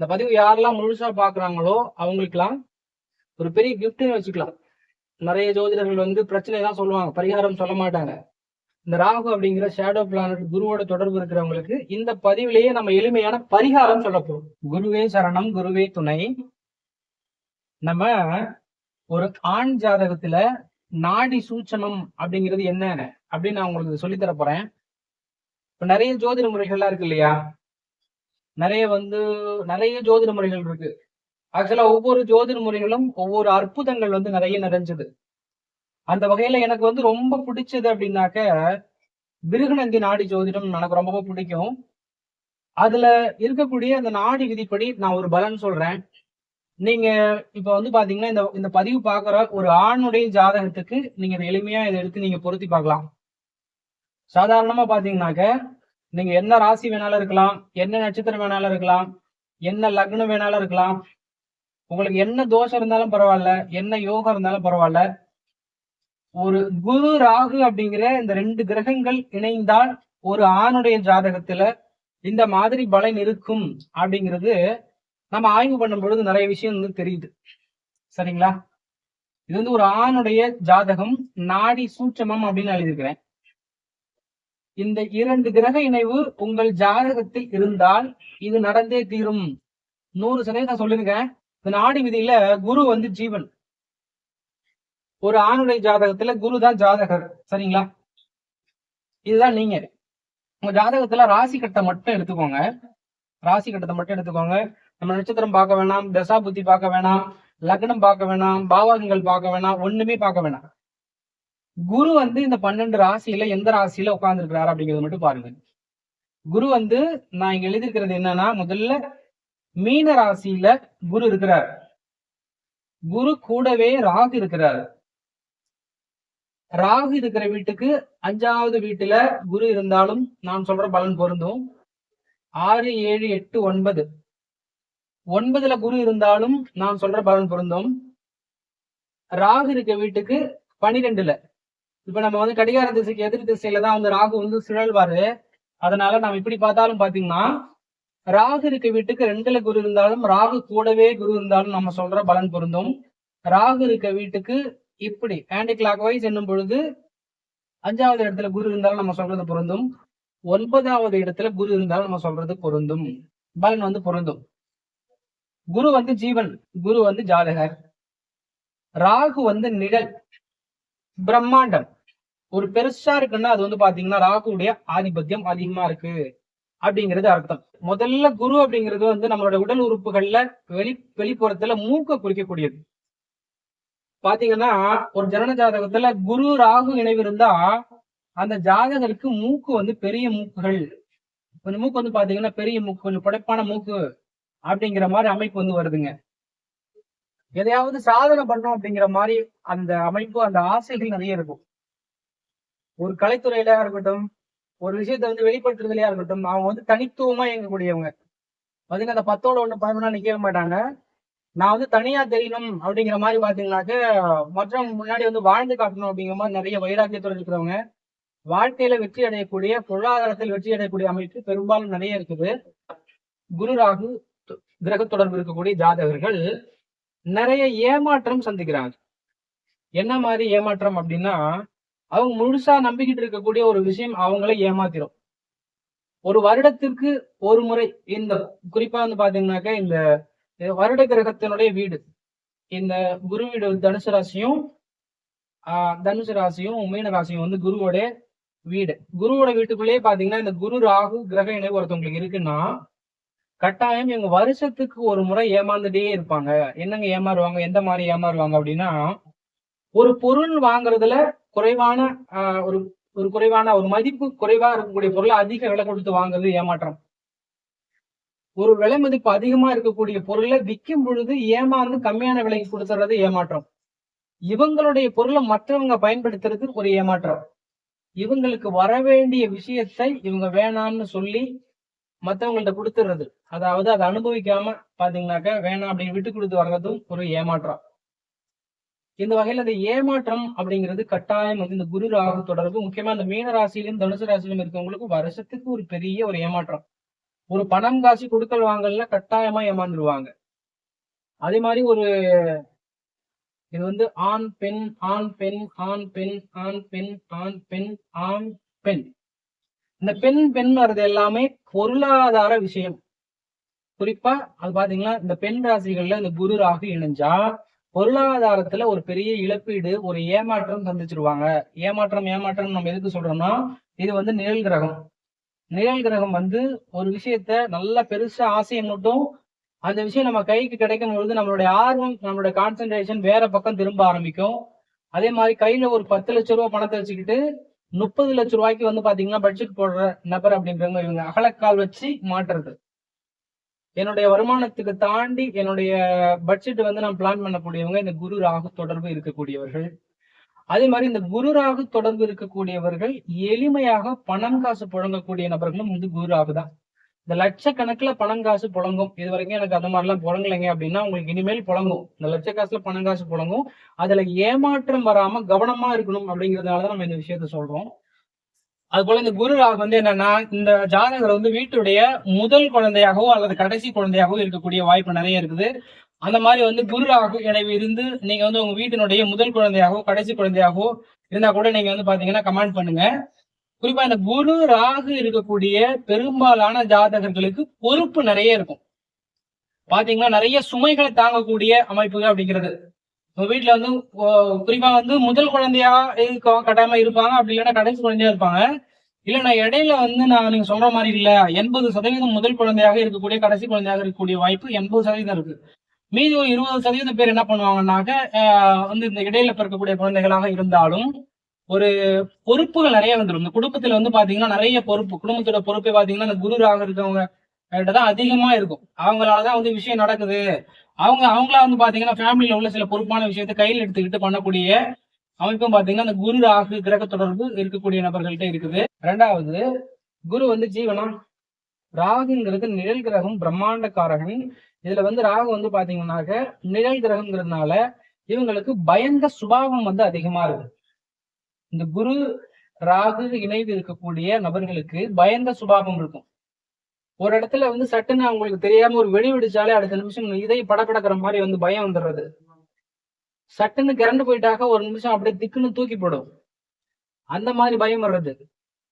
இந்த பதிவு யாரெல்லாம் முழுசா பாக்குறாங்களோ அவங்களுக்குலாம் ஒரு பெரிய கிஃப்ட்னு வச்சுக்கலாம். நிறைய ஜோதிடர்கள் வந்து பிரச்சனை தான் சொல்லுவாங்க பரிகாரம் சொல்ல மாட்டாங்க. இந்த ராகு அப்படிங்கிற ஷேடோ பிளானட் குருவோட தொடர்பு இருக்கிறவங்களுக்கு இந்த பதிவிலேயே நம்ம எளிமையான பரிகாரம் சொல்ல போறோம். குருவே சரணம் குருவே துணை. நம்ம ஒரு ஆண் ஜாதகத்துல நாடி சூச்சனம் அப்படிங்கிறது என்ன அப்படின்னு நான் உங்களுக்கு சொல்லித்தர போறேன். இப்ப நிறைய ஜோதிட முறைகள்லாம் இருக்கு இல்லையா? நிறைய வந்து நிறைய ஜோதிட முறைகள் இருக்கு. ஆக்சுவலா ஒவ்வொரு ஜோதிட முறைகளும் ஒவ்வொரு அற்புதங்கள் வந்து நிறைய நிறைஞ்சது. அந்த வகையில எனக்கு வந்து ரொம்ப பிடிச்சது அப்படின்னாக்க விருகுநந்தி நாடி ஜோதிடம் எனக்கு ரொம்ப பிடிக்கும். அதுல இருக்கக்கூடிய அந்த நாடி விதிப்படி நான் ஒரு பலன் சொல்றேன். நீங்க இப்ப வந்து பாத்தீங்கன்னா இந்த இந்த பதிவு பாக்குற ஒரு ஆணுடைய ஜாதகத்துக்கு நீங்க இதை எளிமையா இதை எடுத்து நீங்க பொருத்தி பார்க்கலாம். சாதாரணமா பாத்தீங்கன்னாக்க நீங்க என்ன ராசி வேணாலும் இருக்கலாம் என்ன நட்சத்திரம் வேணாலும் இருக்கலாம் என்ன லக்னம் வேணாலும் இருக்கலாம். உங்களுக்கு என்ன தோஷம் இருந்தாலும் பரவாயில்ல என்ன யோகம் இருந்தாலும் பரவாயில்ல. ஒரு குரு ராகு அப்படிங்கிற இந்த ரெண்டு கிரகங்கள் இணைந்தால் ஒரு ஆணுடைய ஜாதகத்துல இந்த மாதிரி பலன் இருக்கும் அப்படிங்கிறது நம்ம ஆய்வு பண்ணும் பொழுது நிறைய விஷயம் வந்து தெரியுது. சரிங்களா? இது வந்து ஒரு ஆணுடைய ஜாதகம் நாடி சூட்சமம் அப்படின்னு எழுதியிருக்கிறேன். இந்த இரண்டு கிரக இணைவு உங்கள் ஜாதகத்தில் இருந்தால் இது நடந்தே தீரும். நூறு சதவீதம் சொல்லிருக்கேன் இந்த நாடி விதியில குரு வந்து ஜீவன். ஒரு ஆணுடைய ஜாதகத்துல குரு தான் ஜாதகர். சரிங்களா? இதுதான் நீங்க. உங்க ஜாதகத்துல ராசி கட்டை மட்டும் எடுத்துக்கோங்க. ராசி கட்டத்தை மட்டும் எடுத்துக்கோங்க. நம்ம நட்சத்திரம் பார்க்க வேணாம் தசா புத்தி பார்க்க வேணாம் லக்னம் பார்க்க வேணாம் பாவகங்கள் பார்க்க வேணாம் ஒண்ணுமே பார்க்க வேணாம். குரு வந்து இந்த பன்னெண்டு ராசியில எந்த ராசியில உட்கார்ந்துருக்கிறாரு அப்படிங்கறத மட்டும் பாருங்க. குரு வந்து நான் இங்க எழுதியிருக்கிறது என்னன்னா முதல்ல மீன ராசியில குரு இருக்கிறார். குரு கூடவே ராகு இருக்கிறார். ராகு இருக்கிற வீட்டுக்கு அஞ்சாவது வீட்டுல குரு இருந்தாலும் நான் சொல்ற பலன் பொருந்தும். ஆறு ஏழு எட்டு ஒன்பது. ஒன்பதுல குரு இருந்தாலும் நான் சொல்ற பலன் பொருந்தும். ராகு இருக்க வீட்டுக்கு பனிரெண்டுல. இப்ப நம்ம வந்து கடிகார திசைக்கு எதிர் திசையில தான் வந்து ராகு வந்து சுழல்வாரு. அதனால நம்ம இப்படி பார்த்தாலும் பாத்தீங்கன்னா ராகு இருக்க வீட்டுக்கு ரெண்டுல குரு இருந்தாலும் ராகு கூடவே குரு இருந்தாலும் நம்ம சொல்ற பலன் பொருந்தும். ராகு இருக்க வீட்டுக்கு இப்படி ஆன்டி கிளாக் வைஸ் என்னும் பொழுது அஞ்சாவது இடத்துல குரு இருந்தாலும் நம்ம சொல்றது பொருந்தும். ஒன்பதாவது இடத்துல குரு இருந்தாலும் நம்ம சொல்றது பொருந்தும். பலன் வந்து பொருந்தும். குரு வந்து ஜீவன் குரு வந்து ஜாதகர். ராகு வந்து நிழல் பிரம்மாண்டம். ஒரு பெருசா இருக்குன்னா அது வந்து பாத்தீங்கன்னா ராகுடைய ஆதிபத்தியம் அதிகமா இருக்கு அப்படிங்கிறது அர்த்தம். முதல்ல குரு அப்படிங்கிறது வந்து நம்மளோட உடல் உறுப்புகள்ல வெளி வெளிப்புறத்துல மூக்க குறிக்கக்கூடியது. பாத்தீங்கன்னா ஒரு ஜனன ஜாதகத்துல குரு ராகு இணைவு இருந்தா அந்த ஜாதகருக்கு மூக்கு வந்து பெரிய மூக்குகள். கொஞ்சம் மூக்கு வந்து பாத்தீங்கன்னா பெரிய மூக்கு கொஞ்சம் படைப்பான மூக்கு அப்படிங்கிற மாதிரி அமைப்பு வந்து வருதுங்க. எதையாவது சாதனை பண்ணோம் அப்படிங்கிற மாதிரி அந்த அமைப்பு அந்த ஆசைகள் நிறைய இருக்கும். ஒரு கலைத்துறையிலயா இருக்கட்டும் ஒரு விஷயத்த வந்து வெளிப்படுத்துறதுலயா இருக்கட்டும் அவங்க வந்து தனித்துவமா இயங்கக்கூடியவங்க. பாத்தீங்கன்னா அந்த பத்தோட ஒண்ணு பதினொன்னா நிக்கவே மாட்டாங்க. நான் வந்து தனியா தெரியணும் அப்படிங்கிற மாதிரி பாத்தீங்கன்னாக்க மற்றவங்க முன்னாடி வந்து வாழ்ந்து காட்டணும் அப்படிங்கிற மாதிரி நிறைய வைராக்கியத்தோட இருக்கிறவங்க வாழ்க்கையில வெற்றி அடையக்கூடிய பொருளாதாரத்தில் வெற்றி அடையக்கூடிய அமைப்பு பெரும்பாலும் நிறைய இருக்குது. குரு ராகு கிரக தொடர்பு இருக்கக்கூடிய ஜாதகர்கள் நிறைய ஏமாற்றம் சந்திக்கிறாங்க. என்ன மாதிரி ஏமாற்றம் அப்படின்னா அவங்க முழுசா நம்பிக்கிட்டு இருக்கக்கூடிய ஒரு விஷயம் அவங்கள ஏமாத்திரும். ஒரு வருடத்திற்கு ஒரு முறை இந்த குறிப்பா வந்து பாத்தீங்கன்னாக்க இந்த வருட கிரகத்தினுடைய வீடு இந்த குரு வீடு தனுசு ராசியும் ஆஹ் தனுசு ராசியும் மீன ராசியும் வந்து குருவோட வீடு. குருவோட வீட்டுக்குள்ளேயே பாத்தீங்கன்னா இந்த குரு ராகு கிரக இணைவு ஒருத்தவங்களுக்கு இருக்குன்னா கட்டாயம் இவங்க வருஷத்துக்கு ஒரு முறை ஏமாந்துட்டே இருப்பாங்க. என்னங்க ஏமாறுவாங்க? எந்த மாதிரி ஏமாறுவாங்க அப்படின்னா ஒரு பொருள் வாங்குறதுல குறைவான ஆஹ், ஒரு ஒரு குறைவான ஒரு மதிப்பு குறைவா இருக்கக்கூடிய பொருளை அதிக விலை கொடுத்து வாங்குறது ஏமாற்றம். ஒரு விலை மதிப்பு அதிகமா இருக்கக்கூடிய பொருளை விற்கும் பொழுது ஏமாந்து கம்மியான விலைக்கு கொடுத்துறது ஏமாற்றம். இவங்களுடைய பொருளை மற்றவங்க பயன்படுத்துறது ஒரு ஏமாற்றம். இவங்களுக்கு வர வேண்டிய விஷயத்தை இவங்க வேணாம்னு சொல்லி மற்றவங்கள்ட்ட கொடுத்துறது. அதாவது அதை அனுபவிக்காம பாத்தீங்கன்னாக்க வேணாம் அப்படின்னு விட்டு கொடுத்து வர்றதும் ஒரு ஏமாற்றம். இந்த வகையில இந்த ஏமாற்றம் அப்படிங்கிறது கட்டாயம் வந்து இந்த குரு ராகு தொடர்பு முக்கியமா இந்த மீன ராசியிலும் தனுசு ராசியிலும் இருக்கவங்களுக்கு வருஷத்துக்கு ஒரு பெரிய ஒரு ஏமாற்றம். ஒரு பணம் காசு கொடுக்கல் வாங்கல கட்டாயமா ஏமாந்துருவாங்க. அதே மாதிரி ஒரு இது வந்து ஆண் பெண் ஆண் பெண் ஆண் பெண் ஆண் பெண் ஆண் பெண் ஆண் பெண். இந்த பெண் பெண் வர்றது எல்லாமே பொருளாதார விஷயம். குறிப்பா அது பாத்தீங்கன்னா இந்த பெண் ராசிகள்ல இந்த குரு ராகு இணைஞ்சா பொருளாதாரத்துல ஒரு பெரிய இழப்பீடு ஒரு ஏமாற்றம் சந்திச்சிருவாங்க. ஏமாற்றம் ஏமாற்றம் நம்ம எதுக்கு சொல்றோம்னா இது வந்து நிழல் கிரகம். நிழல் கிரகம் வந்து ஒரு விஷயத்த நல்லா பெருசா ஆசையை மட்டும். அந்த விஷயம் நம்ம கைக்கு கிடைக்கும் பொழுது நம்மளுடைய ஆர்வம் நம்மளுடைய கான்சென்ட்ரேஷன் வேற பக்கம் திரும்ப ஆரம்பிக்கும். அதே மாதிரி கையில ஒரு பத்து லட்ச ரூபா பணத்தை வச்சுக்கிட்டு முப்பது லட்ச ரூபாய்க்கு வந்து பாத்தீங்கன்னா பட்ஜெட் போடுற நபர் அப்படின்றவங்க இவங்க. அகலக்கால் வச்சு மாட்டுறது. என்னுடைய வருமானத்துக்கு தாண்டி என்னுடைய பட்ஜெட் வந்து நான் பிளான் பண்ணக்கூடியவங்க இந்த குரு ராகு தொடர்பு இருக்கக்கூடியவர்கள். அதே மாதிரி இந்த குரு ராகு தொடர்பு இருக்கக்கூடியவர்கள் எளிமையாக பணம் காசு புழங்கக்கூடிய நபர்களும் வந்து குரு ராகு தான். இந்த லட்சக்கணக்குல பணம் காசு புழங்கும். இது வரைக்கும் எனக்கு அந்த மாதிரிலாம் புழங்கலைங்க அப்படின்னா உங்களுக்கு இனிமேல் புழங்கும். இந்த லட்ச காசுல பணம் காசு புழங்கும். அதுல ஏமாற்றம் வராம கவனமா இருக்கணும் அப்படிங்கறதுனாலதான் நம்ம இந்த விஷயத்த சொல்றோம். அது போல இந்த குரு ராகு வந்து என்னன்னா இந்த ஜாதகர் வந்து வீட்டுடைய முதல் குழந்தையாகவோ அல்லது கடைசி குழந்தையாகவோ இருக்கக்கூடிய வாய்ப்பு நிறைய இருக்குது. அந்த மாதிரி வந்து குரு ராகு இணைவு இருந்து நீங்க வந்து உங்க வீட்டினுடைய முதல் குழந்தையாகவோ கடைசி குழந்தையாகவோ இருந்தா கூட நீங்க வந்து பாத்தீங்கன்னா கமெண்ட் பண்ணுங்க. குறிப்பா இந்த குரு ராகு இருக்கக்கூடிய பெரும்பாலான ஜாதகர்களுக்கு பொறுப்பு நிறைய இருக்கும். பாத்தீங்கன்னா நிறைய சுமைகளை தாங்கக்கூடிய அமைப்புகள் அப்படிங்கிறது. வீட்டில் வந்து குறிப்பாக வந்து முதல் குழந்தையா இருக்கும் கட்டாயமா இருப்பாங்க. அப்படி இல்லைன்னா கடைசி குழந்தையா இருப்பாங்க. இல்லைன்னா நான் இடையில வந்து நான் நீங்க சொல்ற மாதிரி இல்லை. எண்பது சதவீதம் முதல் குழந்தையாக இருக்கக்கூடிய கடைசி குழந்தையாக இருக்கக்கூடிய வாய்ப்பு எண்பது சதவீதம் இருக்கு. மீதி ஒரு இருபது சதவீதம் பேர் என்ன பண்ணுவாங்கன்னாக்க வந்து இந்த இடையில பிறக்கக்கூடிய குழந்தைகளாக இருந்தாலும் ஒரு பொறுப்புகள் நிறைய வந்துடும் இந்த குடும்பத்துல வந்து பாத்தீங்கன்னா நிறைய பொறுப்பு. குடும்பத்தோட பொறுப்பே பாத்தீங்கன்னா இந்த குருராக இருக்கவங்க தான் அதிகமா இருக்கும். அவங்களாலதான் வந்து விஷயம் நடக்குது. அவங்க அவங்களா வந்து பாத்தீங்கன்னா ஃபேமிலியில உள்ள சில பொறுப்பான விஷயத்தை கையில் எடுத்துக்கிட்டு பண்ணக்கூடிய அமைப்பும் பாத்தீங்கன்னா அந்த குரு ராகு கிரக தொடர்பு இருக்கக்கூடிய நபர்கள்ட்ட இருக்குது. ரெண்டாவது குரு வந்து ஜீவனா? ராகுங்கிறது நிழல் கிரகம் பிரம்மாண்ட காரகன். இதுல வந்து ராகு வந்து பாத்தீங்கன்னாக்க நிழல் கிரகங்கிறதுனால இவங்களுக்கு பயந்த சுபாவம் வந்து அதிகமா இருக்கு. இந்த குரு ராகு இணைவு இருக்கக்கூடிய நபர்களுக்கு பயந்த சுபாவம் இருக்கும். ஒரு இடத்துல வந்து சட்டுன்னு அவங்களுக்கு தெரியாம ஒரு வெடி வெடிச்சாலே அடுத்த நிமிஷம் இதை படப்படக்கிற மாதிரி வந்து பயம் வந்துடுறது. சட்டுன்னு கரண்ட் போயிட்டாக்க ஒரு நிமிஷம் அப்படியே திக்குன்னு தூக்கி போடும். அந்த மாதிரி பயம் வர்றது.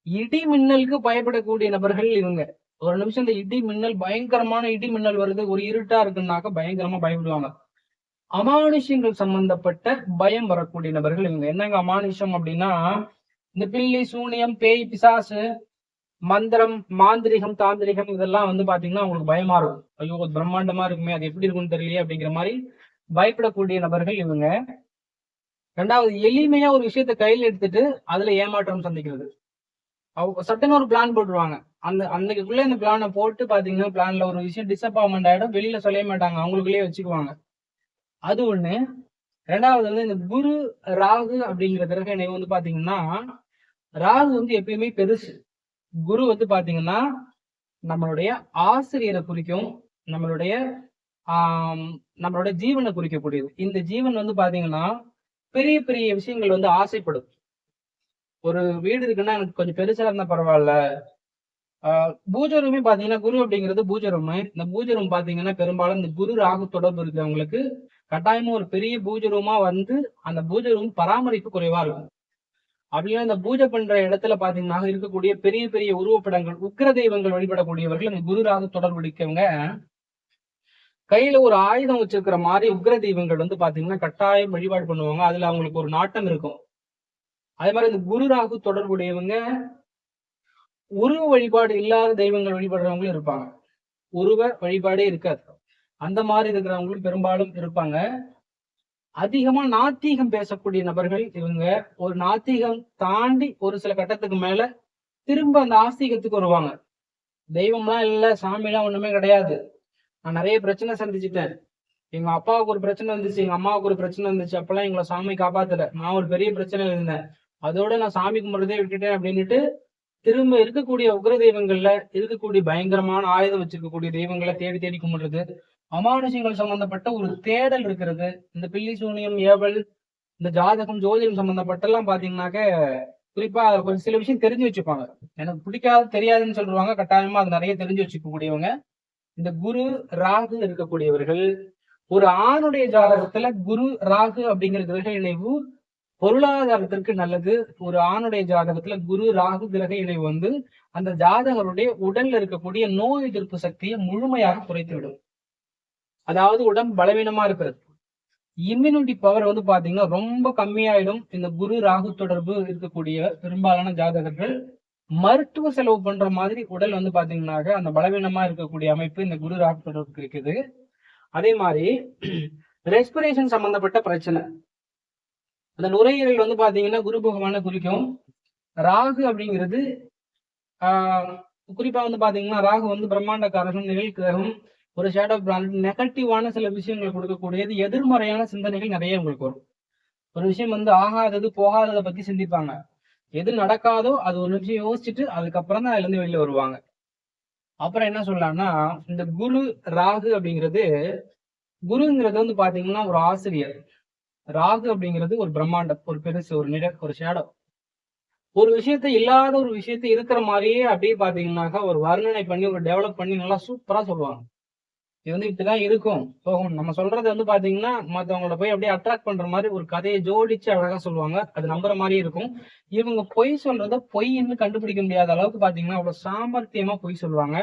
இடி மின்னலுக்கு பயப்படக்கூடிய நபர்கள் இவங்க. ஒரு நிமிஷம் இந்த இடி மின்னல் பயங்கரமான இடி மின்னல் வருது ஒரு இருட்டா இருக்குன்னாக்க பயங்கரமா பயப்படுவாங்க. அமானுஷ்யங்கள் சம்பந்தப்பட்ட பயம் வரக்கூடிய நபர்கள் இவங்க. என்னங்க அமானுஷம் அப்படின்னா இந்த பில்லி சூனியம் பேய் பிசாசு மந்திரம் மாந்திரிகம் தாந்திரிகம் இதெல்லாம் வந்து பாத்தீங்கன்னா உங்களுக்கு பயமா இருக்கும். ஐயோ பிரம்மாண்டமா இருக்குமே அது எப்படி இருக்கும்னு தெரியலையே அப்படிங்கிற மாதிரி பயப்படக்கூடிய நபர்கள் இவங்க. ரெண்டாவது எளிமையா ஒரு விஷயத்த கையில் எடுத்துட்டு அதுல ஏமாற்றம் சந்திக்கிறது. அவங்க சட்டன்னு ஒரு பிளான் போட்டுருவாங்க. அந்த அன்னைக்குள்ள இந்த பிளானை போட்டு பாத்தீங்கன்னா பிளான்ல ஒரு விஷயம் டிசப்பாயின்மெண்ட் ஆயிடும் வெளியில சொல்ல மாட்டாங்க அவங்களுக்குள்ளேயே வச்சுக்குவாங்க. அது ஒண்ணு. ரெண்டாவது வந்து இந்த குரு ராகு அப்படிங்கிற கிரக இணைவு வந்து பாத்தீங்கன்னா ராகு வந்து எப்பயுமே பெருசு. குரு வந்து பாத்தீங்கன்னா நம்மளுடைய ஆசிரியரை குறிக்கும் நம்மளுடைய ஆஹ் நம்மளுடைய ஜீவனை குறிக்கக்கூடியது. இந்த ஜீவன் வந்து பாத்தீங்கன்னா பெரிய பெரிய விஷயங்கள் வந்து ஆசைப்படும். ஒரு வீடு இருக்குன்னா எனக்கு கொஞ்சம் பெருசா இருந்தா பரவாயில்ல. ஆஹ் பூஜை ரூமே பாத்தீங்கன்னா குரு அப்படிங்கிறது பூஜை ரூம் இந்த பூஜை ரூம் பாத்தீங்கன்னா பெரும்பாலும் இந்த குரு ராகு தொடர்பு இருக்கிறவங்களுக்கு கட்டாயமா ஒரு பெரிய பூஜை ரூமா வந்து அந்த பூஜை ரூம் பராமரிப்பு குறைவா இருக்கும். அப்படின்னா இந்த பூஜை பண்ற இடத்துல பாத்தீங்கன்னா இருக்கக்கூடிய பெரிய பெரிய உருவப்படங்கள் உக்கிர தெய்வங்கள் வழிபடக்கூடியவர்கள் இந்த குரு ராகு கையில ஒரு ஆயுதம் வச்சிருக்கிற மாதிரி உக்கிர தெய்வங்கள் வந்து பாத்தீங்கன்னா கட்டாயம் வழிபாடு பண்ணுவாங்க. அதுல அவங்களுக்கு ஒரு நாட்டம் இருக்கும். அதே மாதிரி இந்த குரு ராகு தொடர்புடையவங்க உருவ வழிபாடு இல்லாத தெய்வங்கள் வழிபடுறவங்களும் இருப்பாங்க. உருவ வழிபாடே இருக்காது. அந்த மாதிரி இருக்கிறவங்களும் பெரும்பாலும் இருப்பாங்க. அதிகமா நாத்திகம் பேசக்கூடிய நபர்கள் இவங்க. ஒரு நாத்திகம் தாண்டி ஒரு சில கட்டத்துக்கு மேல திரும்ப அந்த ஆஸ்திகத்துக்கு வருவாங்க. தெய்வம்லாம் இல்ல சாமிலாம் ஒண்ணுமே கிடையாது. நான் நிறைய பிரச்சனை சந்திச்சுட்டேன். எங்க அப்பாவுக்கு ஒரு பிரச்சனை வந்துச்சு எங்க அம்மாவுக்கு ஒரு பிரச்சனை வந்துச்சு. அப்பெல்லாம் எங்களை சாமி காப்பாத்தல. நான் ஒரு பெரிய பிரச்சனை இருந்தேன். அதோட நான் சாமி கும்பிட்றதே விட்டுட்டேன் அப்படின்னுட்டு திரும்ப இருக்கக்கூடிய உக்ர தெய்வங்கள்ல இருக்கக்கூடிய பயங்கரமான ஆயுதம் வச்சிருக்கக்கூடிய தெய்வங்களை தேடி தேடி கும்பிடுறது. அமானுஷங்கள் சம்பந்தப்பட்ட ஒரு தேடல் இருக்கிறது. இந்த பில்லி சூனியம் ஏவல் இந்த ஜாதகம் ஜோதிடம் சம்பந்தப்பட்டெல்லாம் பாத்தீங்கன்னாக்க குறிப்பா அதுல கொஞ்சம் சில விஷயம் தெரிஞ்சு வச்சுப்பாங்க. எனக்கு பிடிக்காது தெரியாதுன்னு சொல்லுவாங்க. கட்டாயமா அது நிறைய தெரிஞ்சு வச்சுக்கக்கூடியவங்க. இந்த குரு ராகு இருக்கக்கூடியவர்கள் ஒரு ஆணுடைய ஜாதகத்துல குரு ராகு அப்படிங்கிற கிரக இணைவு பொருளாதாரத்திற்கு நல்லது. ஒரு ஆணுடைய ஜாதகத்துல குரு ராகு கிரக இணைவு வந்து அந்த ஜாதகருடைய உடல்ல இருக்கக்கூடிய நோய் எதிர்ப்பு சக்தியை முழுமையாக குறைத்து விடும் அதாவது உடம்பு பலவீனமா இருக்கிறது. இம்யூனிட்டி பவர் வந்து பாத்தீங்கன்னா ரொம்ப கம்மியாயிடும். இந்த குரு ராகு தொடர்பு இருக்கக்கூடிய பெரும்பாலான ஜாதகர்கள் மருத்துவ செலவு பண்ற மாதிரி உடல் வந்து பாத்தீங்கன்னாக்க அந்த பலவீனமா இருக்கக்கூடிய அமைப்பு இந்த குரு ராகு தொடர்புக்கு இருக்குது. அதே மாதிரி ரெஸ்பிரேஷன் சம்பந்தப்பட்ட பிரச்சனை. அந்த நுரையீரல் வந்து பாத்தீங்கன்னா குரு பகவான குறிக்கும். ராகு அப்படிங்கிறது ஆஹ் குறிப்பா வந்து பாத்தீங்கன்னா ராகு வந்து பிரம்மாண்ட காரகம் நிழல் கிரகம் ஒரு ஷேடோ பிராண்ட் நெகட்டிவான சில விஷயங்கள் கொடுக்கக்கூடியது எதிர்மறையான சிந்தனைகள் நிறைய உங்களுக்கு வரும். ஒரு விஷயம் வந்து ஆகாதது போகாததை பத்தி சிந்திப்பாங்க. எது நடக்காதோ அது ஒரு நிமிஷம் யோசிச்சுட்டு அதுக்கப்புறம் தான் அதுல இருந்து வெளியில வருவாங்க. அப்புறம் என்ன சொல்லலாம்னா இந்த குரு ராகு அப்படிங்கிறது குருங்கிறது வந்து பாத்தீங்கன்னா ஒரு ஆசிரியர். ராகு அப்படிங்கிறது ஒரு பிரம்மாண்டம் ஒரு பெருசு ஒரு நிட ஒரு ஷேடோ ஒரு விஷயத்த இல்லாத ஒரு விஷயத்த இருக்கிற மாதிரியே அப்படியே பாத்தீங்கன்னாக்கா ஒரு வர்ணனை பண்ணி ஒரு டெவலப் பண்ணி நல்லா சூப்பரா சொல்லுவாங்க. இது வந்து இப்படிதான் இருக்கும். போகும். நம்ம சொல்றது வந்து பாத்தீங்கன்னா மத்தவங்கள போய் அப்படியே அட்ராக்ட் பண்ற மாதிரி ஒரு கதையை ஜோடிச்சு அழகா சொல்லுவாங்க. அது நம்புற மாதிரி இருக்கும். இவங்க பொய் சொல்றத பொய்ன்னு கண்டுபிடிக்க முடியாத அளவுக்கு பாத்தீங்கன்னா அவ்வளவு சாமர்த்தியமா பொய் சொல்லுவாங்க.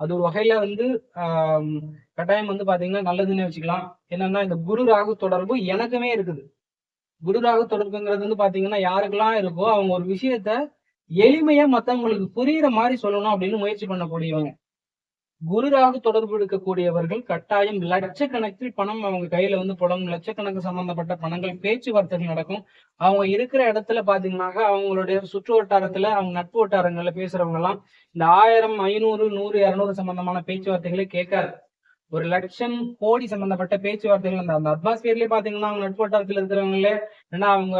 அது ஒரு வகையில வந்து ஆஹ் கட்டாயம் வந்து பாத்தீங்கன்னா நல்லதுன்னு வச்சுக்கலாம். என்னன்னா இந்த குரு ராகு தொடர்பு எனக்குமே இருக்குது. குரு ராகு தொடர்புங்கிறது வந்து பாத்தீங்கன்னா யாருக்கெல்லாம் இருக்கோ அவங்க ஒரு விஷயத்த எளிமையா மத்தவங்களுக்கு புரியுற மாதிரி சொல்லணும் அப்படின்னு முயற்சி பண்ணக்கூடியவங்க. குருராகு தொடர்பு இருக்கக்கூடியவர்கள் கட்டாயம் லட்சக்கணக்கில் பணம் அவங்க கையில வந்து புடம் லட்சக்கணக்கு சம்பந்தப்பட்ட பணங்கள் பேச்சுவார்த்தைகள் நடக்கும். அவங்க இருக்கிற இடத்துல பாத்தீங்கன்னாக்கா அவங்களுடைய சுற்று வட்டாரத்துல அவங்க நட்பு வட்டாரங்கள்ல பேசுறவங்க எல்லாம் இந்த ஆயிரம் ஐநூறு நூறு இருநூறு சம்பந்தமான பேச்சுவார்த்தைகளை கேட்காது. ஒரு லட்சம் கோடி சம்பந்தப்பட்ட பேச்சுவார்த்தைகள் அந்த அந்த அட்மாஸ்பியர்லயே பாத்தீங்கன்னா அவங்க நட்பு வட்டாரத்துல இருக்கிறவங்களே ஏன்னா அவங்க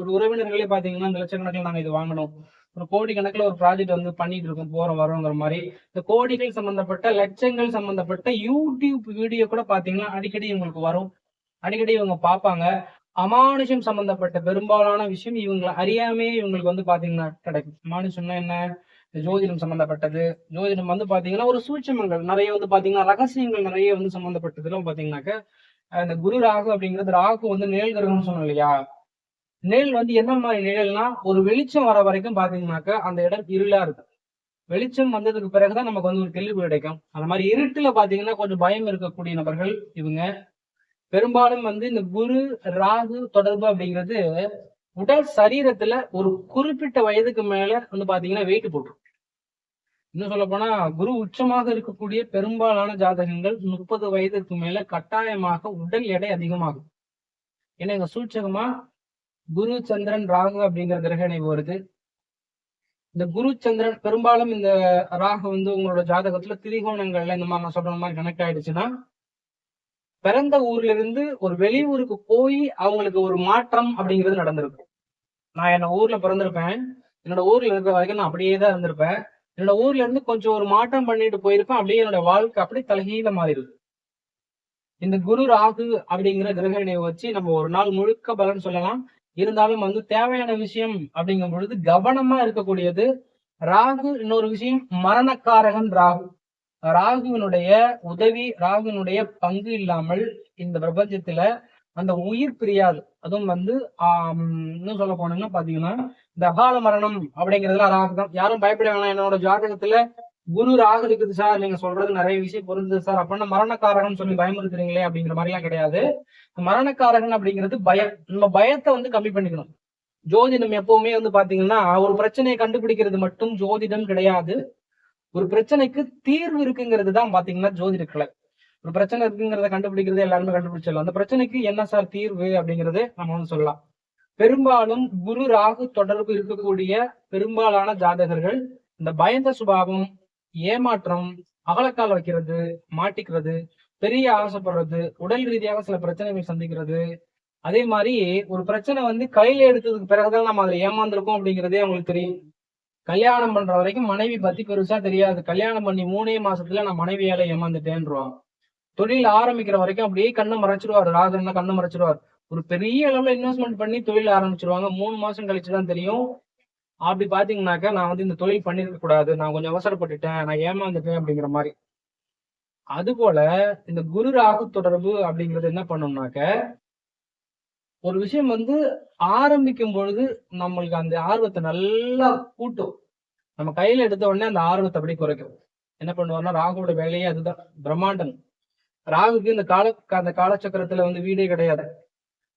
ஒரு உறவினர்களே பாத்தீங்கன்னா இந்த லட்சக்கணக்கில் நாங்க இது வாங்கணும். ஒரு கோடி கணக்குல ஒரு ப்ராஜெக்ட் வந்து பண்ணிட்டு இருக்கோம் போற வரோங்கிற மாதிரி. இந்த கோடிகள் சம்பந்தப்பட்ட லட்சங்கள் சம்பந்தப்பட்ட யூடியூப் வீடியோ கூட பாத்தீங்கன்னா அடிக்கடி இவங்களுக்கு வரும். அடிக்கடி இவங்க பார்ப்பாங்க அமானுஷம் சம்பந்தப்பட்ட பெரும்பாலான விஷயம் இவங்களை அறியாமே இவங்களுக்கு வந்து பாத்தீங்கன்னா கிடைக்கும். அமானுஷம்னா என்ன? ஜோதிடம் சம்பந்தப்பட்டது. ஜோதிடம் வந்து பாத்தீங்கன்னா ஒரு சூட்சமங்கள். நிறைய வந்து பாத்தீங்கன்னா ரகசியங்கள் நிறைய வந்து சம்பந்தப்பட்டதுலாம் பாத்தீங்கன்னாக்க இந்த குரு ராகு அப்படிங்கிறது ராகு வந்து நேல் கிரகம்னு சொன்னோம் இல்லையா? நிழல் வந்து என்ன மாதிரி நிழல்னா ஒரு வெளிச்சம் வர வரைக்கும் பாத்தீங்கன்னாக்க அந்த இடம் இருளா இருக்கும். வெளிச்சம் வந்ததுக்கு பிறகுதான் நமக்கு வந்து ஒரு தெளிவு கிடைக்கும். அந்த மாதிரி இருட்டுல பாத்தீங்கன்னா கொஞ்சம் பயம் இருக்கக்கூடிய நபர்கள் இவங்க. பெரும்பாலும் வந்து இந்த குரு ராகு தொடர்பு அப்படிங்கிறது உடல் சரீரத்துல ஒரு குறிப்பிட்ட வயதுக்கு மேல வந்து பாத்தீங்கன்னா வெயிட் போட்டுரும். இன்னும் சொல்ல போனா குரு உச்சமாக இருக்கக்கூடிய பெரும்பாலான ஜாதகங்கள் முப்பது வயதுக்கு மேல கட்டாயமாக உடல் எடை அதிகமாகும். ஏன்னா இங்க சூட்சகமா குரு சந்திரன் ராகு அப்படிங்கிற கிரக இணைவு வருது இந்த குரு சந்திரன் பெரும்பாலும் இந்த ராகு வந்து உங்களோட ஜாதகத்துல திரிகோணங்கள்ல இந்த மாதிரி நான் சொல்ற மாதிரி கனெக்ட் ஆயிடுச்சுன்னா பிறந்த ஊர்ல இருந்து ஒரு வெளியூருக்கு போய் அவங்களுக்கு ஒரு மாற்றம் அப்படிங்கிறது நடந்திருக்கும். நான் என்ன ஊர்ல பிறந்திருப்பேன். என்னோட ஊர்ல இருக்கிற வரைக்கும் நான் அப்படியே தான் இருந்திருப்பேன். என்னோட ஊர்ல இருந்து கொஞ்சம் ஒரு மாற்றம் பண்ணிட்டு போயிருப்பேன். அப்படியே என்னோட வாழ்க்கை அப்படியே தலகீழ மாறிடுது. இந்த குரு ராகு அப்படிங்கிற கிரக இணைவை வச்சு நம்ம ஒரு நாள் முழுக்க பலன் சொல்லலாம். இருந்தாலும் வந்து தேவையான விஷயம் அப்படிங்கும் பொழுது கவனமா இருக்கக்கூடியது ராகு. இன்னொரு விஷயம் மரணக்காரகன் ராகு. ராகுவினுடைய உதவி ராகுவினுடைய பங்கு இல்லாமல் இந்த பிரபஞ்சத்துல அந்த உயிர் பிரியாது. அதுவும் வந்து ஆஹ் இன்னும் சொல்ல போனோம்னா பாத்தீங்கன்னா இந்த அகால மரணம் அப்படிங்கிறதுல ராகு தான் யாரும் பயப்பட வேணாம். என்னோட ஜாதகத்துல குரு ராகு இருக்குது சார். நீங்க சொல்றது நிறைய விஷயம் பொருந்தது சார். அப்படின்னா மரணக்காரகன் சொல்லி பயமுறுத்துறீங்களே அப்படிங்கிற மாதிரி எல்லாம் கிடையாது மரணக்காரகன் அப்படிங்கிறது பயம். நம்ம பயத்தை வந்து கம்மி பண்ணிக்கணும். ஜோதிடம் எப்பவுமே வந்து பாத்தீங்கன்னா ஒரு பிரச்சனையை கண்டுபிடிக்கிறது மட்டும் ஜோதிடம் கிடையாது. ஒரு பிரச்சனைக்கு தீர்வு இருக்குங்கிறது தான் பாத்தீங்கன்னா ஜோதிட கலை. ஒரு பிரச்சனை இருக்குங்கிறத கண்டுபிடிக்கிறது எல்லாருமே கண்டுபிடிச்சிடலாம். அந்த பிரச்சனைக்கு என்ன சார் தீர்வு அப்படிங்கறது நம்ம வந்து சொல்லலாம். பெரும்பாலும் குரு ராகு தொடர்பு இருக்கக்கூடிய பெரும்பாலான ஜாதகர்கள் இந்த பயந்த சுபாவம் ஏமாற்றம் அகலக்கால் வைக்கிறது மாட்டிக்கிறது பெரிய ஆசைப்படுறது உடல் ரீதியாக சில பிரச்சனைகள் சந்திக்கிறது. அதே மாதிரி ஒரு பிரச்சனை வந்து கையில எடுத்ததுக்கு பிறகுதான் நம்ம அதுல ஏமாந்துருக்கோம் அப்படிங்கிறதே அவங்களுக்கு தெரியும். கல்யாணம் பண்ற வரைக்கும் மனைவி பத்தி பெருசா தெரியாது. கல்யாணம் பண்ணி மூணே மாசத்துல நான் மனைவியால ஏமாந்துட்டேன்றான் தொழில் ஆரம்பிக்கிற வரைக்கும் அப்படியே கண்ணை மறைச்சிடுவார் ராகன்னா கண்ணை மறைச்சிருவார். ஒரு பெரிய அளவுல இன்வெஸ்ட்மெண்ட் பண்ணி தொழில் ஆரம்பிச்சிருவாங்க. மூணு மாசம் கழிச்சுதான் தெரியும். அப்படி பாத்தீங்கன்னாக்கா நான் வந்து இந்த தொழில் பண்ணிருக்க கூடாது. நான் கொஞ்சம் அவசரப்பட்டுட்டேன். நான் ஏமாந்துட்டேன் அப்படிங்கிற மாதிரி. அது போல இந்த குரு ராகு தொடர்பு அப்படிங்கிறது என்ன பண்ணும்னாக்க ஒரு விஷயம் வந்து ஆரம்பிக்கும் பொழுது நம்மளுக்கு அந்த ஆர்வத்தை நல்லா கூட்டும். நம்ம கையில எடுத்த உடனே அந்த ஆர்வத்தை அப்படி குறைக்கும். என்ன பண்ணுவார்னா ராகுவோட வேலையே அதுதான் பிரம்மாண்டம். ராகுக்கு இந்த கால அந்த காலச்சக்கரத்துல வந்து வீடே கிடையாது.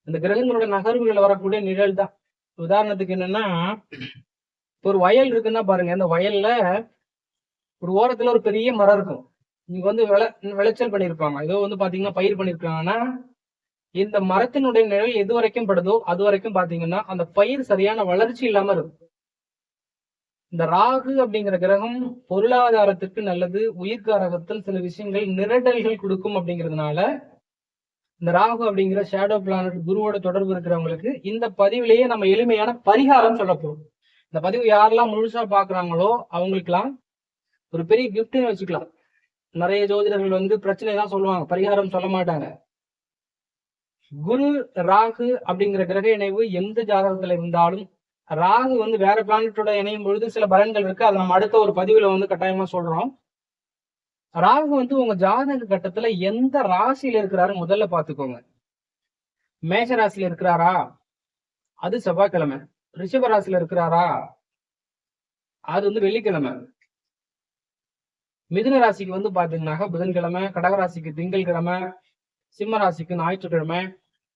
இந்த கிரகங்களோட நகர்வுகள் வரக்கூடிய நிழல் தான் உதாரணத்துக்கு என்னன்னா ஒரு வயல் இருக்குன்னா பாருங்க இந்த வயல்ல ஒரு ஓரத்துல ஒரு பெரிய மரம் இருக்கும். இங்க வந்து விளை விளைச்சல் பண்ணிருப்பாங்க. ஏதோ வந்து பாத்தீங்கன்னா பயிர் பண்ணிருக்காங்கன்னா இந்த மரத்தினுடைய நிழல் எது வரைக்கும் படுதோ அது வரைக்கும் பாத்தீங்கன்னா அந்த பயிர் சரியான வளர்ச்சி இல்லாம இருக்கும். இந்த ராகு அப்படிங்கிற கிரகம் பொருளாதாரத்திற்கு நல்லது உயிர்காரகத்தில் சில விஷயங்கள் நிரடல்கள் கொடுக்கும் அப்படிங்கிறதுனால இந்த ராகு அப்படிங்கிற ஷேடோ பிளானட் குருவோட தொடர்பு இருக்கிறவங்களுக்கு இந்த பதிவிலேயே நம்ம எளிமையான பரிகாரம் சொல்ல போறோம். இந்த பதிவு யாரெல்லாம் முழுசா பாக்குறாங்களோ அவங்களுக்கெல்லாம் ஒரு பெரிய கிஃப்ட்னு வச்சுக்கலாம். நிறைய ஜோதிடர்கள் வந்து பிரச்சனை தான் சொல்லுவாங்க பரிகாரம் சொல்ல மாட்டாங்க. குரு ராகு அப்படிங்கிற கிரக இணைவு எந்த ஜாதகத்துல இருந்தாலும் ராகு வந்து வேற பிளானட்டோட இணையும் பொழுது சில பலன்கள் இருக்கு. அதை நம்ம அடுத்த ஒரு பதிவுல வந்து கட்டாயமா சொல்றோம். ராகு வந்து உங்க ஜாதக கட்டத்துல எந்த ராசியில இருக்கிறாரு முதல்ல பாத்துக்கோங்க மேஷ ராசியில இருக்கிறாரா? அது செவ்வாய்க்கிழமை. ரிஷபராசியில் இருக்கிறாரா? அது வந்து வெள்ளிக்கிழமை. மிதுன ராசிக்கு வந்து பாத்தீங்கன்னாக்கா புதன்கிழமை கடகராசிக்கு திங்கள்கிழமை சிம்ம ராசிக்கு ஞாயிற்றுக்கிழமை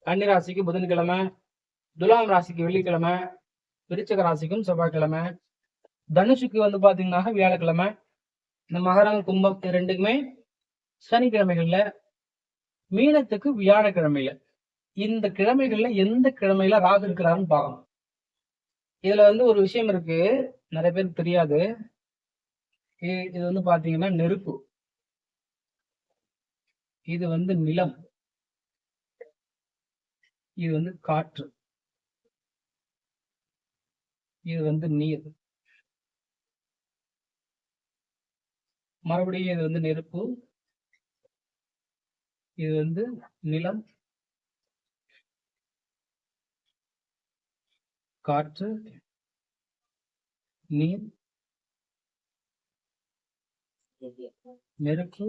கன்னிராசிக்கு புதன்கிழமை துலாம் ராசிக்கு வெள்ளிக்கிழமை விருச்சக ராசிக்கும் செவ்வாய்க்கிழமை. தனுஷுக்கு வந்து பாத்தீங்கன்னாக்கா வியாழக்கிழமை. இந்த மகரம் கும்பம் ரெண்டுக்குமே சனிக்கிழமைகள்ல மீனத்துக்கு வியாழக்கிழமையில. இந்த கிழமைகள்ல எந்த கிழமையில ராகு இருக்கிறாருன்னு பார்க்கணும். இதுல வந்து ஒரு விஷயம் இருக்கு. நிறைய பேருக்கு தெரியாது. இது வந்து பாத்தீங்கன்னா நெருப்பு. இது வந்து நிலம். இது வந்து காற்று. இது வந்து நீர். மறுபடியும் இது வந்து நெருப்பு. இது வந்து நிலம். காற்று நீர் நெருப்பு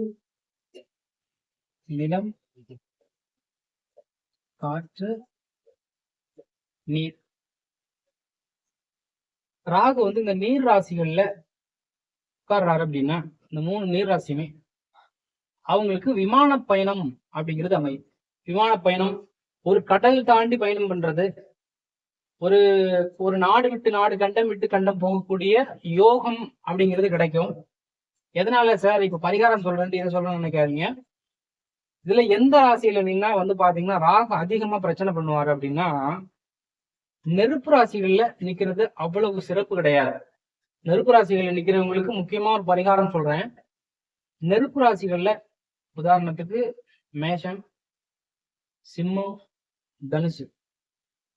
நிலம் காற்று நீர். ராகு வந்து இந்த நீர் ராசிகள்ல உட்கார்றாரு அப்படின்னா இந்த மூணு நீர் ராசியுமே அவங்களுக்கு விமான பயணம் அப்படிங்கிறது அமையும். விமான பயணம் ஒரு கடல் தாண்டி பயணம் பண்றது ஒரு ஒரு நாடு விட்டு நாடு கண்டம் விட்டு கண்டம் போகக்கூடிய யோகம் அப்படிங்கிறது கிடைக்கும். எதனால சார்? இப்ப பரிகாரம் சொல்றேன் எதை சொல்றேன்னு நினைக்காதீங்க. இதுல எந்த ராசியில நின்னா வந்து பாத்தீங்கன்னா ராகு அதிகமா பிரச்சனை பண்ணுவாரு அப்படின்னா நெருப்பு ராசிகள்ல நிக்கிறது அவ்வளவு சிறப்பு கிடையாது. நெருப்பு ராசிகள்ல நிக்கிறவங்களுக்கு முக்கியமா ஒரு பரிகாரம் சொல்றேன். நெருப்பு ராசிகள்ல உதாரணத்துக்கு மேஷம் சிம்மம் தனுசு.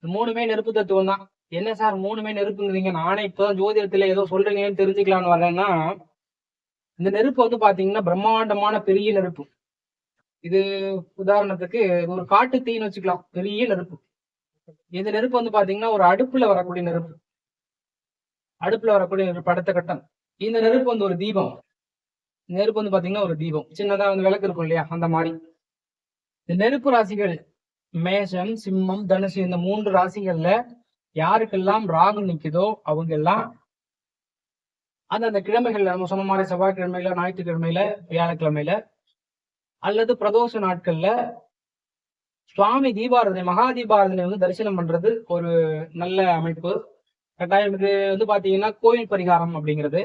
மூணுமே நெருப்பு தத்துவம் தான். என்ன சார் மூணுமே நெருப்புங்கிறீங்க? நானே இப்போதான் ஜோதிடத்துல ஏதோ சொல்றீங்கன்னு தெரிஞ்சுக்கலாம்னு வரேன்னா இந்த நெருப்பு வந்து பாத்தீங்கன்னா பிரம்மாண்டமான பெரிய நெருப்பு. இது உதாரணத்துக்கு ஒரு காட்டு தீன்னு வச்சுக்கலாம். பெரிய நெருப்பு. இந்த நெருப்பு வந்து பாத்தீங்கன்னா ஒரு அடுப்புல வரக்கூடிய நெருப்பு. அடுப்புல வரக்கூடிய நெருப்பு அடுத்த கட்டம். இந்த நெருப்பு வந்து ஒரு தீபம். இந்த நெருப்பு வந்து பாத்தீங்கன்னா ஒரு தீபம். சின்னதா வந்து விளக்கு இருக்கும் இல்லையா? அந்த மாதிரி. இந்த நெருப்பு ராசிகள் மேஷம் சிம்மம் தனுசு இந்த மூன்று ராசிகள்ல யாருக்கெல்லாம் ராகு நிக்குதோ அவங்க எல்லாம் அந்தந்த கிழமைகள்ல நம்ம சொன்ன மாதிரி செவ்வாய்க்கிழமையில ஞாயிற்றுக்கிழமையில வியாழக்கிழமையில அல்லது பிரதோஷ நாட்கள்ல சுவாமி தீபாரதனை மகா தீபாரதனை வந்து தரிசனம் பண்றது ஒரு நல்ல அமைப்பு. கட்டாயம் இது வந்து பாத்தீங்கன்னா கோயில் பரிகாரம் அப்படிங்கிறது.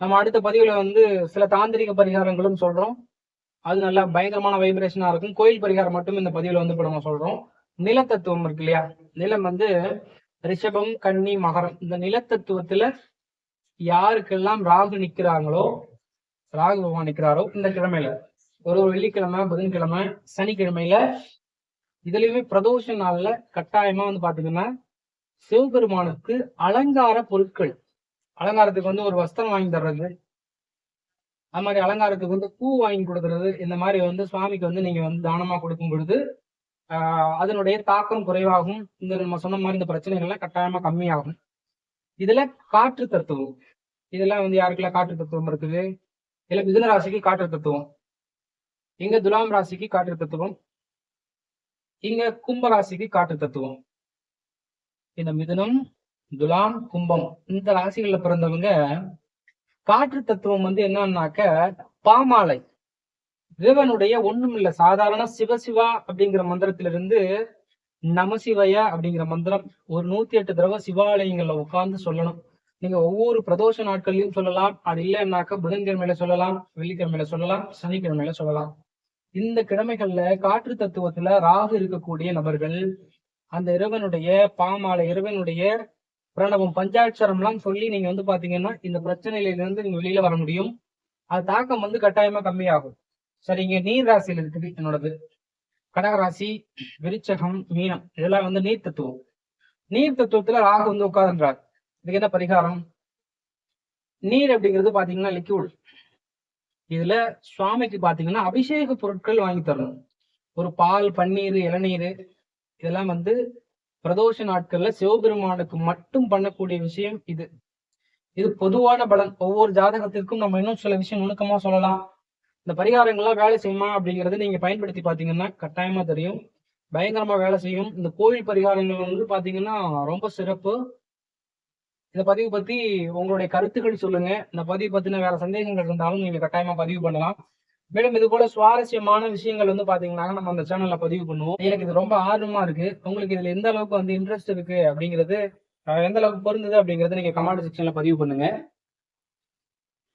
நம்ம அடுத்த பதிவுல வந்து சில தாந்திரிக பரிகாரங்களும் சொல்றோம். அது நல்லா பயங்கரமான வைப்ரேஷனா இருக்கும். கோயில் பரிகாரம் மட்டும் இந்த பதிவில் வந்து இப்போ நம்ம சொல்றோம். நிலத்தத்துவம் இருக்கு இல்லையா? நிலம் வந்து ரிஷபம் கன்னி மகரம். இந்த நிலத்தத்துவத்துல யாருக்கெல்லாம் ராகு நிக்கிறாங்களோ ராகு பகவான் நிக்கிறாரோ இந்த கிழமையில. ஒரு ஒரு வெள்ளிக்கிழமை புதன்கிழமை சனிக்கிழமையில இதுலயுமே பிரதோஷ நாள்ல கட்டாயமா வந்து பாத்தீங்கன்னா சிவபெருமானுக்கு அலங்கார பொருட்கள். அலங்காரத்துக்கு வந்து ஒரு வஸ்திரம் வாங்கி தர்றது அது மாதிரி அலங்காரத்துக்கு வந்து பூ வாங்கி கொடுக்கறது இந்த மாதிரி வந்து சுவாமிக்கு வந்து நீங்க வந்து தானமா கொடுக்கும் பொழுது ஆஹ் அதனுடைய தாக்கம் குறைவாகும். இந்த நம்ம சொன்ன மாதிரி இந்த பிரச்சனைகள்லாம் கட்டாயமா கம்மியாகும். இதுல காற்று தத்துவம். இதெல்லாம் வந்து யாருக்கெல்லாம் காற்று தத்துவம் இருக்குது? இதுல மிதுன ராசிக்கு காற்று தத்துவம். இங்க துலாம் ராசிக்கு காற்று தத்துவம். இங்க கும்ப ராசிக்கு காற்று தத்துவம். இந்த மிதுனம் துலாம் கும்பம் இந்த ராசிகள்ல பிறந்தவங்க காற்று தத்துவம் வந்து என்னன்னாக்க பாமாலை. இறைவனுடைய ஒண்ணுமில்ல சாதாரண சிவசிவா அப்படிங்கிற மந்திரத்திலிருந்து நமசிவய அப்படிங்கிற மந்திரம் ஒரு நூத்தி எட்டு தடவை சிவாலயங்கள்ல உட்கார்ந்து சொல்லணும். நீங்க ஒவ்வொரு பிரதோஷ நாட்கள்லயும் சொல்லலாம். அது இல்லைன்னாக்க புதன்கிழமையில சொல்லலாம் வெள்ளிக்கிழமையில சொல்லலாம் சனிக்கிழமையில சொல்லலாம். இந்த கிழமைகள்ல காற்று தத்துவத்துல ராகு இருக்கக்கூடிய நபர்கள் அந்த இறைவனுடைய பாமாலை இறைவனுடைய பிரணவம் பஞ்சாட்சரம்லாம் சொல்லி நீங்க வந்து பாத்தீங்கன்னா இந்த பிரச்சனையிலிருந்து நீங்க வெளியில வர முடியும். அது தாக்கம் வந்து கட்டாயமா கம்மியாகும். சரிங்க நீர் ராசியில் இருக்குது என்னோடது. கடகராசி விருச்சகம் மீனம் இதெல்லாம் வந்து நீர் தத்துவம். நீர் தத்துவத்துல ராகு வந்து உட்கார்ந்துறாரு. இதுக்கு என்ன பரிகாரம்? நீர் அப்படிங்கிறது பாத்தீங்கன்னா லிக்யூட் இதுல சுவாமிக்கு பாத்தீங்கன்னா அபிஷேக பொருட்கள் வாங்கி தரணும். ஒரு பால் பன்னீர் இளநீர் இதெல்லாம் வந்து பிரதோஷ நாட்கள்ல சிவபெருமானுக்கு மட்டும் பண்ணக்கூடிய விஷயம் இது. இது பொதுவான பலன். ஒவ்வொரு ஜாதகத்திற்கும் நம்ம இன்னும் சில விஷயம் நுணுக்கமா சொல்லலாம். இந்த பரிகாரங்கள்லாம் வேலை செய்யுமா அப்படிங்கறது நீங்க பயன்படுத்தி பாத்தீங்கன்னா கட்டாயமா தெரியும். பயங்கரமா வேலை செய்யும். இந்த கோவில் பரிகாரங்கள் வந்து பாத்தீங்கன்னா ரொம்ப சிறப்பு. இந்த பதிவு பத்தி உங்களுடைய கருத்துக்கள் சொல்லுங்க. இந்த பதிவு பத்தின வேற சந்தேகங்கள் இருந்தாலும் நீங்க கட்டாயமா பதிவு பண்ணலாம். மேலும் இது போல சுவாரஸ்யமான விஷயங்கள் வந்து பாத்தீங்கன்னா நம்ம அந்த சேனல்ல பதிவு பண்ணுவோம். எனக்கு இது ரொம்ப ஆர்வமா இருக்கு. உங்களுக்கு இதுல எந்த அளவுக்கு வந்து இன்ட்ரெஸ்ட் இருக்கு அப்படிங்கிறது எந்த அளவுக்கு பொருந்தது அப்படிங்கறத நீங்க கமெண்ட் செக்ஷன்ல பதிவு பண்ணுங்க.